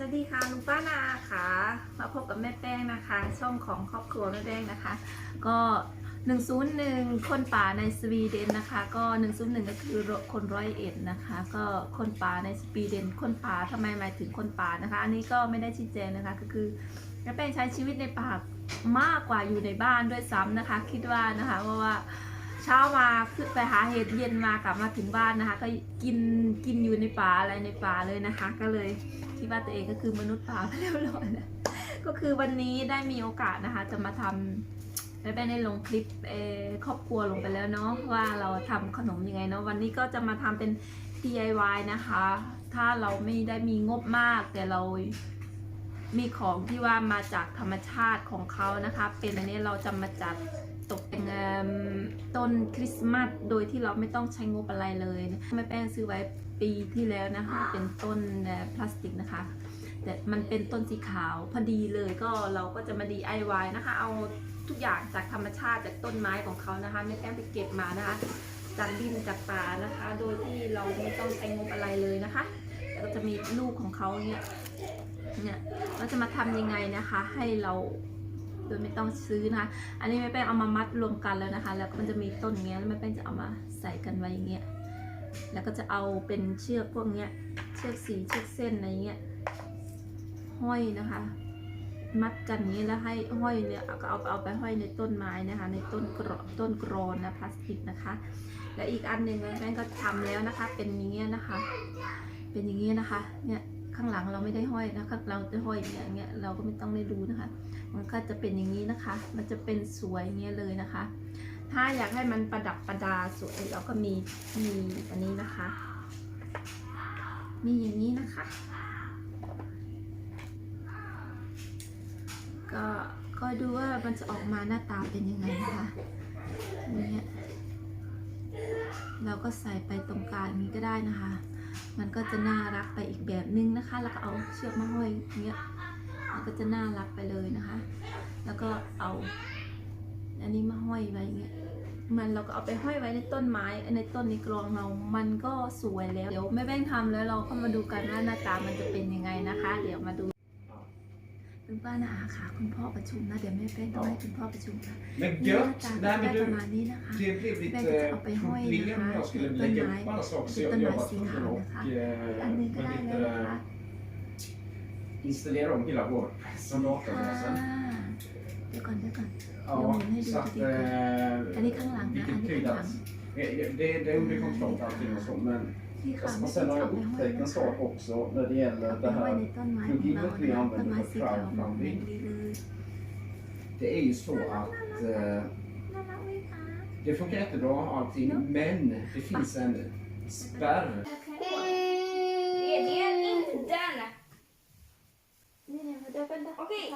สวัสดีค่ะลุงป้านาค่ะ มาพบกับแม่แป้งนะคะ ช่องของครอบครัวแม่แป้งนะคะ ก็ 101 คนป่าในสวีเดนนะคะ ก็ 101 ก็คือคนร้อยเอ็ดนะคะ ก็คนป่าในสวีเดน คนป่าทำไมหมายถึงคนป่านะคะ อันนี้ก็ไม่ได้ชี้แจงนะคะ ก็คือแม่แป้งใช้ชีวิตในป่ามากกว่าอยู่ในบ้านด้วยซ้ำนะคะ คิดว่านะคะเพราะว่าเช้ามาขึ้นไปหาเห็ดเย็นมากลับมาถึงบ้านนะคะ ก็กินกินอยู่ในป่าอะไรในป่าเลยนะคะ ก็เลยคิดว่าตัวเองก็คือมนุษย์ป่าไปเรียบร้อยแล้วก็คือวันนี้ได้มีโอกาสนะคะ จะมาทำได้ไปในลงคลิปครอบครัวลงไปแล้วเนาะว่าเราทำขนมยังไงเนาะวันนี้ก็จะมาทำเป็น DIY นะคะ ถ้าเราไม่ได้มีงบมากแต่เรามีของที่ว่ามาจากธรรมชาติของเขานะคะ เป็นอันนี้เราจะมาจัด งต้นคริสต์มาสโดยที่เราไม่ต้องใช้งบอะไรเลยแม่แป้งซื้อไว้ปีที่แล้วนะคะ เป็นต้นพลาสติกนะคะ แต่มันเป็นต้นสีขาวพอดีเลยก็เราก็จะมา DIY นะคะ เอาทุกอย่างจากธรรมชาติจากต้นไม้ของเขานะคะแม่แป้งไปเก็บมานะคะ จากดินจากป่านะคะ โดยที่เราไม่ต้องใช้งบอะไรเลยนะคะแล้วก็จะมีลูกของเขาเนี่ยเนี่ยเราจะมาทำยังไงนะคะ ให้เรา โดยไม่ต้องซื้อนะคะ อันนี้แม่แป้งเอามามัดรวมกันแล้วนะคะ แล้วก็มันจะมีต้นเงี้ยแล้วแม่แป้งจะเอามาใส่กันไว้อย่างเงี้ย แล้วก็จะเอาเป็นเชือกพวกเนี้ย เชือกสีเชือกเส้นอะไรเงี้ย ห้อยนะคะ มัดกันอย่างนี้แล้วให้ห้อยเนี่ยก็เอาเอาไปห้อยในต้นไม้นะคะ ในต้นกรอต้นกรอนนะพลาสติกนะคะ และอีกอันหนึ่งแม่แป้งก็ทำแล้วนะคะ เป็นอย่างเงี้ยนะคะ เป็นอย่างเงี้ยนะคะ เนี่ย ข้างหลังเราไม่ได้ห้อยนะคะ เราจะห้อยอย่างเงี้ยเราก็ไม่ต้องได้ดูนะคะ มันก็จะเป็นอย่างนี้นะคะ มันจะเป็นสวยเงี้ยเลยนะคะ ถ้าอยากให้มันประดับประดาสวยเราก็มีมีอันนี้นะคะ มีอย่างนี้นะคะ ก็ก็ดูว่ามันจะออกมาหน้าตาเป็นยังไงนะคะอย่างเงี้ยเราก็ใส่ไปตรงกลางนี้ก็ได้นะคะ มันก็จะน่ารักไปอีกแบบนึงนะคะ แล้วก็เอาเชือกมาห้อยอย่างเงี้ยมันก็จะน่ารักไปเลยนะคะ แล้วก็เอาอันนี้มาห้อยไว้อย่างเงี้ยมันเราก็เอาไปห้อยไว้ในต้นไม้ในต้นนี้กรองเรา มันก็สวยแล้ว เดี๋ยวแม่แป้งทำแล้วเราก็มาดูกันว่าหน้าตามันจะเป็นยังไงนะคะ เดี๋ยวมาดู คุณป้านาค่ะคุณพ่อประชุมนะ เดี๋ยวแม่แป้งต้องให้คุณพ่อประชุมค่ะ Men นี่หน้า gött! ตา Nej ได้ men ประ du, มาณนี้นะคะ det blev lite Men jag ska upp i höjd problem här, jag skulle utan lägga mig. upp alla saker så Utan jag, jag mig var sin tvungen hand, att ja. eh, อันนี้ก็ men ได้ lite, แล้วนะคะ installera om hela vår ค่ะ databas. เดี๋ยวก่อนเดี๋ยวก่อน Ja, hej, du så att... tycker eh, Är ni kan landa? Vilket Är ni tid kan att... det, det, är under kontroll allting och så men Alltså, sen har jag upptäckt en sak också när det gäller det här pluginet vi använder för crowdfunding. Det är ju så att eh, det funkar jättebra allting men det finns en spärr. Det är inte den! Okej,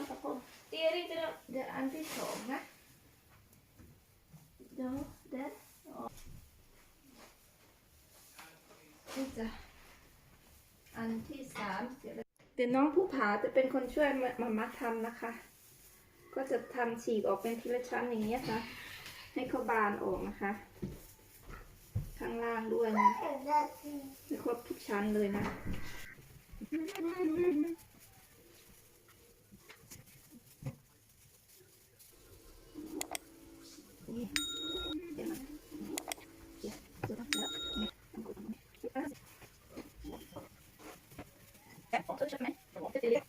det är inte den. Det är antisaga. Ja, där. นที่สองนะเดี๋ยวเด็ดนี่จ้ะอันที่สามเดี๋ยวเดี๋ยวน้องผู้ผาจะเป็นคนช่วยมามามาทำนะคะ ก็จะทำฉีกออกเป็นทีละชั้นอย่างเงี้ยค่ะ ให้เขาบานออกนะคะ ข้างล่างด้วยนะให้ครบทุกชั้นเลยนะ นี่เดี๋ยวนะเดี๋ยวเดี๋ยวนะเดี๋ยวนี่ต้องกดตรงนี้แอบออกช่วยไหมจะตีเล็ก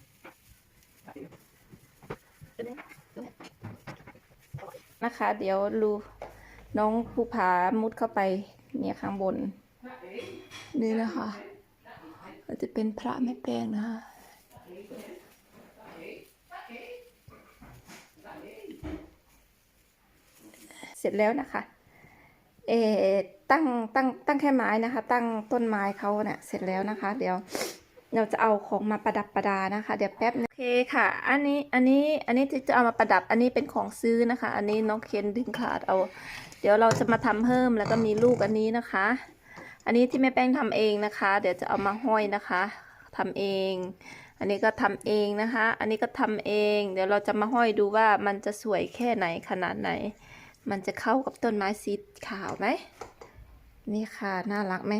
นะคะ เดี๋ยวรูน้องภูผามุดเข้าไปเนี่ยข้างบน นี่นะคะก็จะเป็นพระแม่แป้งนะคะเสร็จแล้วนะคะ เอตั้งตั้งตั้งแค่ไม้นะคะ ตั้งต้นไม้เขาเนี่ยเสร็จแล้วนะคะ เดี๋ยว เราจะเอาของมาประดับประดานะคะ เดี๋ยวแป๊บนึงโอเคค่ะ อันนี้อันนี้อันนี้ที่จะเอามาประดับอันนี้เป็นของซื้อนะคะ อันนี้น้องเคนดึงขาดเอา เดี๋ยวเราจะมาทำเพิ่มแล้วก็มีลูกอันนี้นะคะ อันนี้ที่แม่แป้งทำเองนะคะ เดี๋ยวจะเอามาห้อยนะคะทำเอง อันนี้ก็ทำเองนะคะ อันนี้ก็ทำเอง เดี๋ยวเราจะมาห้อยดูว่ามันจะสวยแค่ไหนขนาดไหน มันจะเข้ากับต้นไม้สีขาวไหมนี่ค่ะน่ารักไหม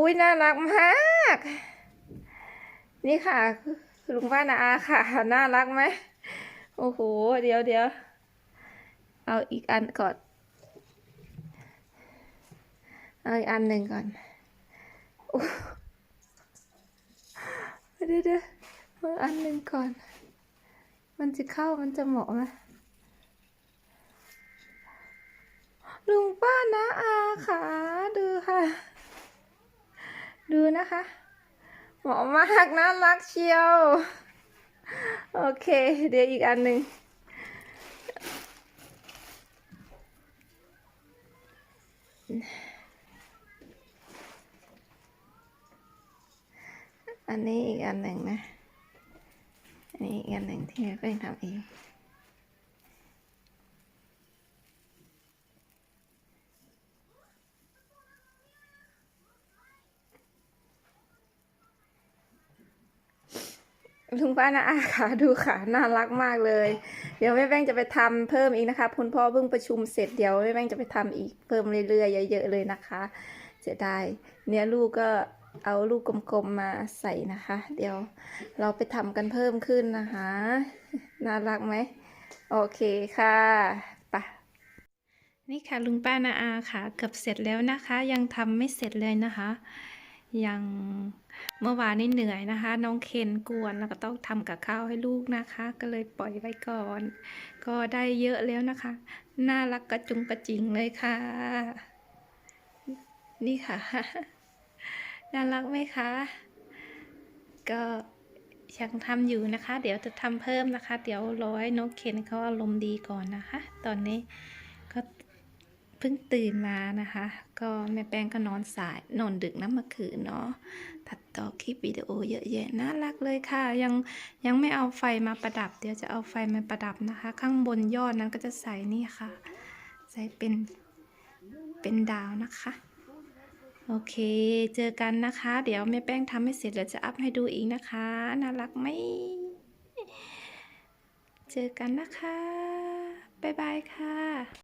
อุ้ยน่ารักมาก นี่ค่ะลุงป้านาอาค่ะ น่ารักไหมโอ้โห เดี๋ยวเดี๋ยวเอาอีกอันก่อน เอาอีกอันหนึ่งก่อนเดี๋ยวเดี๋ยวเอาอันหนึ่งก่อน มันจะเข้ามันจะเหมาะไหมลุงป้านะอาค่ะ ดูค่ะ ดูนะคะเหมาะมากน่ารักเชียว โอเค เดี๋ยวอีกอันหนึ่งอันนี้อีกอันหนึ่งนะ อันนี้อีกอันหนึ่งที่แป้งทำเอง ลุงป้านะอาค่ะดูค่ะน่ารักมากเลย เดี๋ยวแม่แป้งจะไปทำเพิ่มอีกนะคะคุณพ่อเพิ่งประชุมเสร็จเดี๋ยวแม่แป้งจะไปทำอีกเพิ่มเรื่อยๆเยอะๆเลยนะคะเสียดายเนี่ยลูกก็เอาลูกกลมๆมาใส่นะคะ เดี๋ยวเราไปทำกันเพิ่มขึ้นนะคะ น่ารักไหมโอเคค่ะปะนี่ค่ะลุงป้านาอาค่ะเกือบเสร็จแล้วนะคะ ยังทำไม่เสร็จเลยนะคะ ยังเมื่อวานนี่เหนื่อยนะคะ น้องเคนกวนแล้วก็ต้องทำกับข้าวให้ลูกนะคะ ก็เลยปล่อยไว้ก่อน ก็ได้เยอะแล้วนะคะ น่ารักกระจุงกระจิงเลยค่ะ นี่ค่ะ น่ารักไหมคะ ก็ยังทำอยู่นะคะ เดี๋ยวจะทำเพิ่มนะคะ เดี๋ยวรอให้น้องเคนเขาอารมณ์ดีก่อนนะคะ ตอนนี้ เพิ่งตื่นมานะคะ ก็แม่แป้งก็นอนสายนอนดึกนะเมื่อคืนเนาะตัดต่อคลิปวิดีโอเยอะแยะน่ารักเลยค่ะ ยังยังไม่เอาไฟมาประดับ เดี๋ยวจะเอาไฟมาประดับนะคะ ข้างบนยอดนั้นก็จะใส่นี่ค่ะ ใส่เป็นเป็นดาวนะคะโอเค เจอกันนะคะ เดี๋ยวแม่แป้งทำให้เสร็จแล้วจะอัพให้ดูอีกนะคะ น่ารักไหม เจอกันนะคะ บ๊ายบายค่ะ